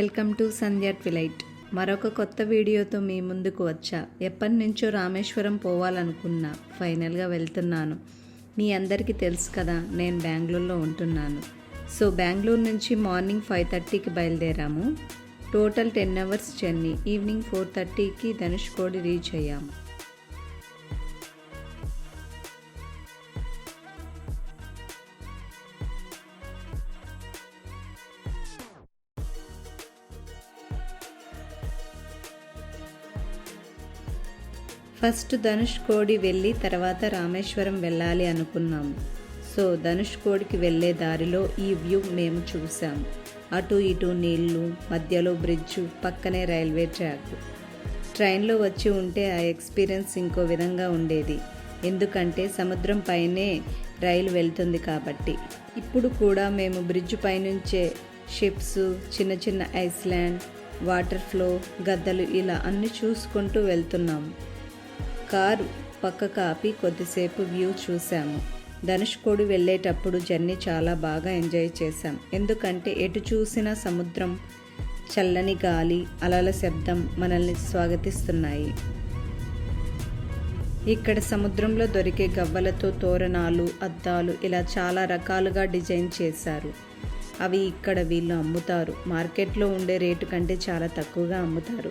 Welcome to Sandhya twilight. మరొక కొత్త వీడియోతో మీ ముందుకు వచ్చా. ఎప్పటి నుంచో రామేశ్వరం పోవాలనుకున్నా ఫైనల్గా వెళ్తున్నాను. మీ అందరికీ తెలుసు కదా నేను బెంగళూరులో ఉంటున్నాను. సో బెంగళూరు నుంచి మార్నింగ్ ఫైవ్ థర్టీకి బయలుదేరాము. Total ten hours journey. Evening four థర్టీకి ధనుష్కోడి రీచ్ అయ్యాము. ఫస్ట్ ధనుష్కోడి వెళ్ళి తర్వాత రామేశ్వరం వెళ్ళాలి అనుకున్నాము. సో ధనుష్కోడికి వెళ్ళే దారిలో ఈ వ్యూ మేము చూసాము అటు ఇటు నీళ్ళు మధ్యలో బ్రిడ్జ్ పక్కనే రైల్వే ట్రాక్. ట్రైన్లో వచ్చి ఉంటే ఆ ఎక్స్పీరియన్స్ ఇంకో విధంగా ఉండేది. ఎందుకంటే సముద్రం పైనే రైలు వెళ్తుంది కాబట్టి. ఇప్పుడు కూడా మేము బ్రిడ్జ్ పైనుంచే షిప్స్ చిన్న చిన్న ఐస్లాండ్ వాటర్ ఫ్లో గద్దలు ఇలా అన్ని చూసుకుంటూ వెళ్తున్నాము కారు పక్క కాపి కొద్దిసేపు వ్యూ చూశాము. ధనుష్కోడు వెళ్ళేటప్పుడు జర్నీ చాలా బాగా ఎంజాయ్ చేశాం. ఎందుకంటే ఎటు చూసినా సముద్రం చల్లని గాలి అలల శబ్దం మనల్ని స్వాగతిస్తున్నాయి. ఇక్కడ సముద్రంలో దొరికే గవ్వలతో తోరణాలు అద్దాలు ఇలా చాలా రకాలుగా డిజైన్ చేశారు. అవి ఇక్కడ వీళ్ళు అమ్ముతారు. మార్కెట్లో ఉండే రేటు కంటే చాలా తక్కువగా అమ్ముతారు.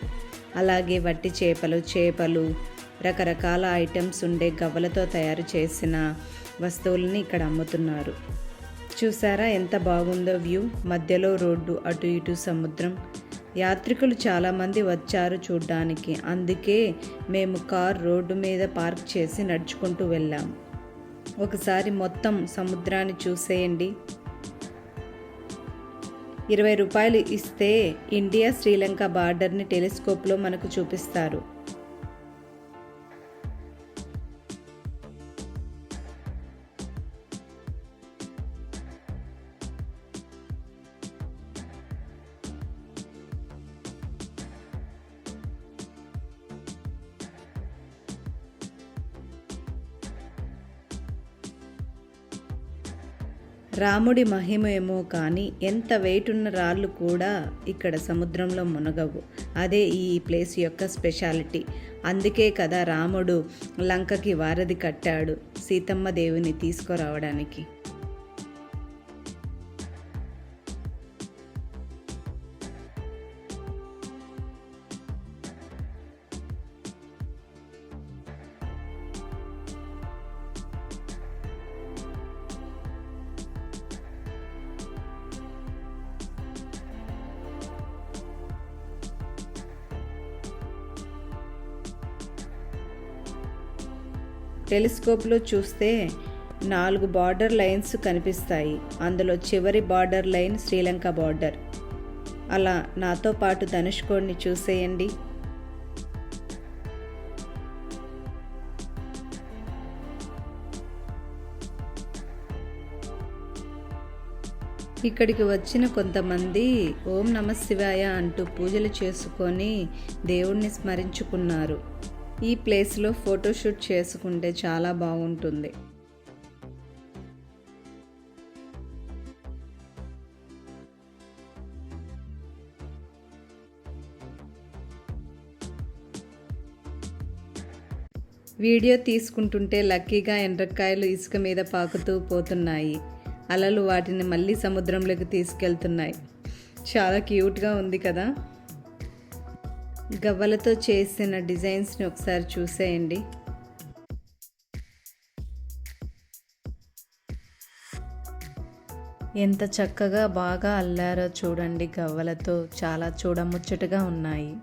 అలాగే వట్టి చేపలు చేపలు రకరకాల ఐటమ్స్ ఉండే గవ్వలతో తయారు చేసిన వస్తువులని ఇక్కడ అమ్ముతున్నారు. చూసారా ఎంత బాగుందో వ్యూ? మధ్యలో రోడ్డు అటు ఇటు సముద్రం. యాత్రికులు చాలామంది వచ్చారు చూడ్డానికి. అందుకే మేము కార్ రోడ్డు మీద పార్క్ చేసి నడుచుకుంటూ వెళ్ళాం. ఒకసారి మొత్తం సముద్రాన్ని చూసేయండి. ఇరవై రూపాయలు ఇస్తే ఇండియా శ్రీలంక బార్డర్ని టెలిస్కోప్లో మనకు చూపిస్తారు. రాముడి మహిమేమో కానీ ఎంత వెయిట్ ఉన్న రాళ్ళు కూడా ఇక్కడ సముద్రంలో మునగవు. అదే ఈ ప్లేస్ యొక్క స్పెషాలిటీ. అందుకే కదా రాముడు లంకకి వారధి కట్టాడు సీతమ్మ దేవుని తీసుకురావడానికి. టెలిస్కోప్లో చూస్తే నాలుగు బార్డర్ లైన్స్ కనిపిస్తాయి. అందులో చివరి బార్డర్ లైన్ శ్రీలంక బార్డర్. అలా నాతో పాటు ధనుష్కోడిని చూసేయండి. ఇక్కడికి వచ్చిన కొంతమంది ఓం నమ శివాయ అంటూ పూజలు చేసుకొని దేవుణ్ణి స్మరించుకున్నారు. ఈ ప్లేస్లో ఫోటోషూట్ చేసుకుంటే చాలా బాగుంటుంది. వీడియో తీసుకుంటుంటే లక్కీగా ఎండ్రకాయలు ఇసుక మీద పాకుతూ పోతున్నాయి. అలలు వాటిని మళ్ళీ సముద్రంలోకి తీసుకెళ్తున్నాయి. చాలా క్యూట్గా ఉంది కదా? గవ్వలతో చేసిన డిజైన్స్ని ఒకసారి చూసేయండి. ఎంత చక్కగా బాగా అల్లారో చూడండి గవ్వలతో. చాలా చూడముచ్చటగా ఉన్నాయి.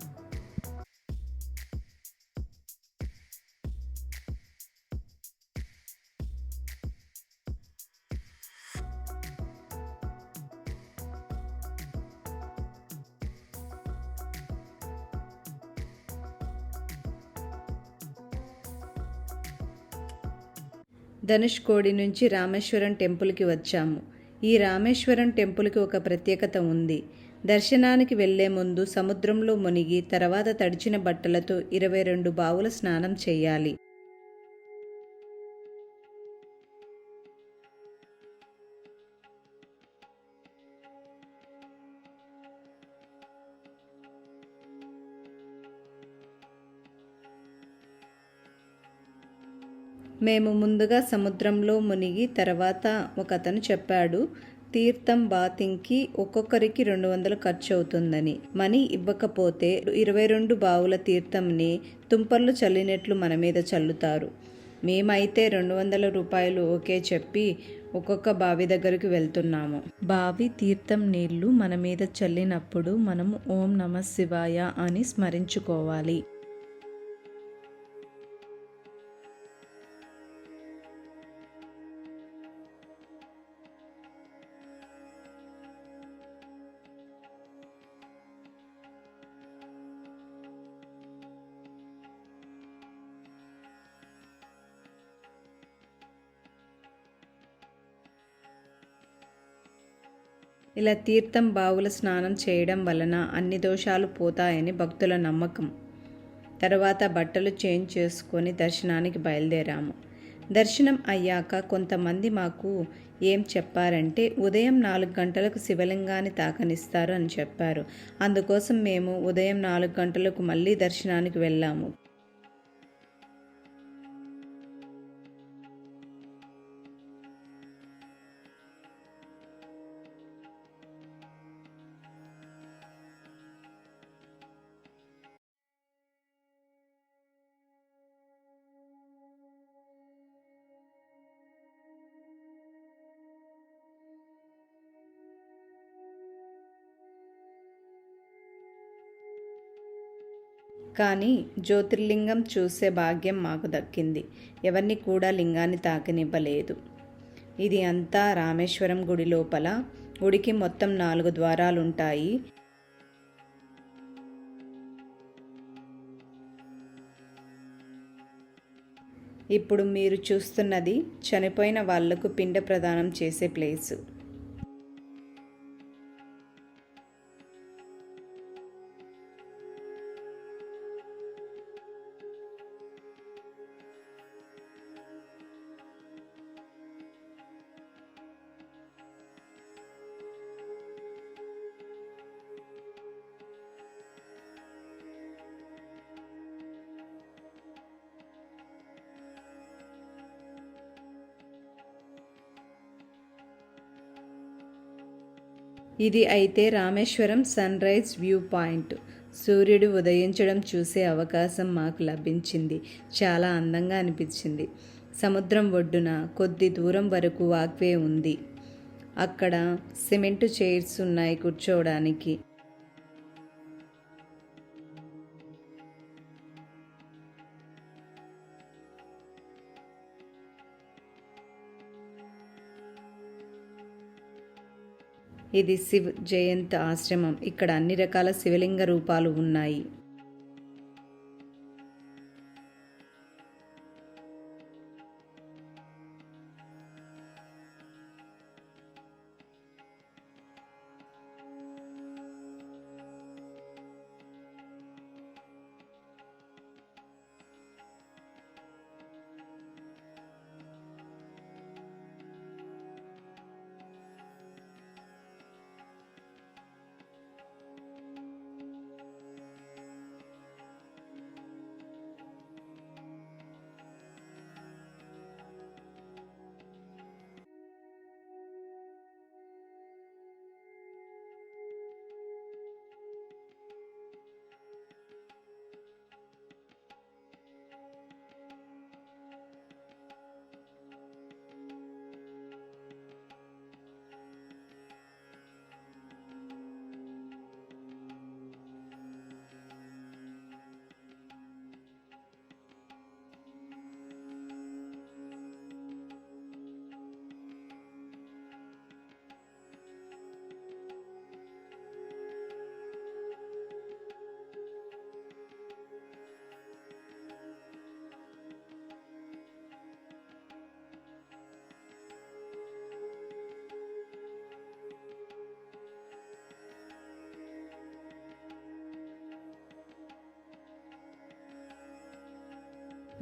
ధనుష్కోడి నుంచి రామేశ్వరం టెంపుల్కి వచ్చాము. ఈ రామేశ్వరం టెంపుల్కి ఒక ప్రత్యేకత ఉంది. దర్శనానికి వెళ్ళే ముందు సముద్రంలో మునిగి తర్వాత తడిచిన బట్టలతో ఇరవై రెండు బావుల స్నానం చేయాలి. మేము ముందుగా సముద్రంలో మునిగి తర్వాత ఒక అతను చెప్పాడు తీర్థం బాతింగ్కి ఒక్కొక్కరికి రెండు వందలు ఖర్చు అవుతుందని మనీ ఇవ్వకపోతే ఇరవై రెండు బావుల తీర్థంని తుంపర్లు చల్లినట్లు మన మీద చల్లుతారు. మేమైతే రెండు వందల రూపాయలు ఓకే చెప్పి ఒక్కొక్క బావి దగ్గరికి వెళ్తున్నాము. బావి తీర్థం నీళ్ళు మన మీద చల్లినప్పుడు మనం ఓం నమ శివాయ అని స్మరించుకోవాలి. ఇలా తీర్థం బావుల స్నానం చేయడం వలన అన్ని దోషాలు పోతాయని భక్తుల నమ్మకం. తర్వాత బట్టలు చేంజ్ చేసుకొని దర్శనానికి బయలుదేరాము. దర్శనం అయ్యాక కొంతమంది మాకు ఏం చెప్పారంటే ఉదయం నాలుగు గంటలకు శివలింగాన్ని తాకనిస్తారు అని చెప్పారు. అందుకోసం మేము ఉదయం నాలుగు గంటలకు మళ్ళీ దర్శనానికి వెళ్ళాము. కానీ జ్యోతిర్లింగం చూసే భాగ్యం మాకు దక్కింది. ఎవరిని కూడా లింగాన్ని తాకనివ్వలేదు. ఇది అంతా రామేశ్వరం గుడి లోపల. గుడికి మొత్తం నాలుగు ద్వారాలుంటాయి. ఇప్పుడు మీరు చూస్తున్నది చనిపోయిన వాళ్ళకు పిండ ప్రదానం చేసే ప్లేసు. ఇది అయితే Rameswaram sunrise view point. సూర్యుడు ఉదయించడం చూసే అవకాశం మాకు లభించింది. చాలా అందంగా అనిపించింది. సముద్రం ఒడ్డున కొద్ది దూరం వరకు వాక్వే ఉంది. అక్కడ సిమెంటు చైర్స్ ఉన్నాయి కూర్చోవడానికి. ఇది శివ్ జయంత్ ఆశ్రమం. ఇక్కడ అన్ని రకాల శివలింగ రూపాలు ఉన్నాయి.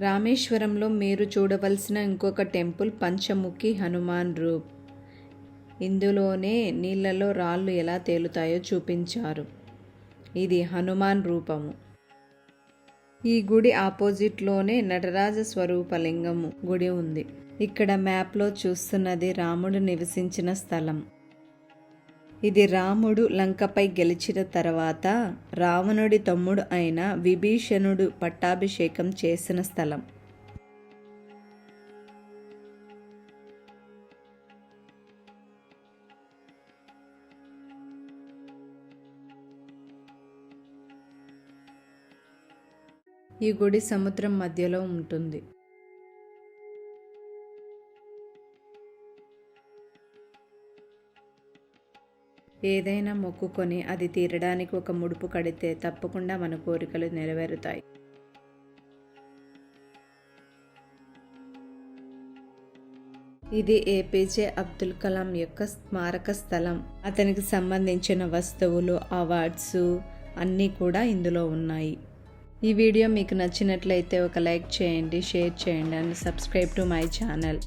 రామేశ్వరంలో మీరు చూడవలసిన ఇంకొక టెంపుల్ పంచముఖి హనుమాన్ రూప్. ఇందులోనే నీళ్ళలో రాళ్ళు ఎలా తేలుతాయో చూపించారు. ఇది హనుమాన్ రూపము. ఈ గుడి ఆపోజిట్లోనే నటరాజ స్వరూపలింగము గుడి ఉంది. ఇక్కడ మ్యాప్లో చూస్తున్నది రాముడు నివసించిన స్థలం. ఇది రాముడు లంకపై గెలిచిన తర్వాత రావణుడి తమ్ముడు అయిన విభీషణుడు పట్టాభిషేకం చేసిన స్థలం. ఈ గుడి సముద్రం మధ్యలో ఉంటుంది. ఏదైనా మొక్కుకొని అది తీరడానికి ఒక ముడుపు కడితే తప్పకుండా మన కోరికలు నెరవేరుతాయి. ఇది ఏపీజే అబ్దుల్ కలాం యొక్క స్మారక స్థలం. అతనికి సంబంధించిన వస్తువులు అవార్డ్స్ అన్నీ కూడా ఇందులో ఉన్నాయి. ఈ వీడియో మీకు నచ్చినట్లయితే ఒక లైక్ చేయండి షేర్ చేయండి and subscribe to my channel.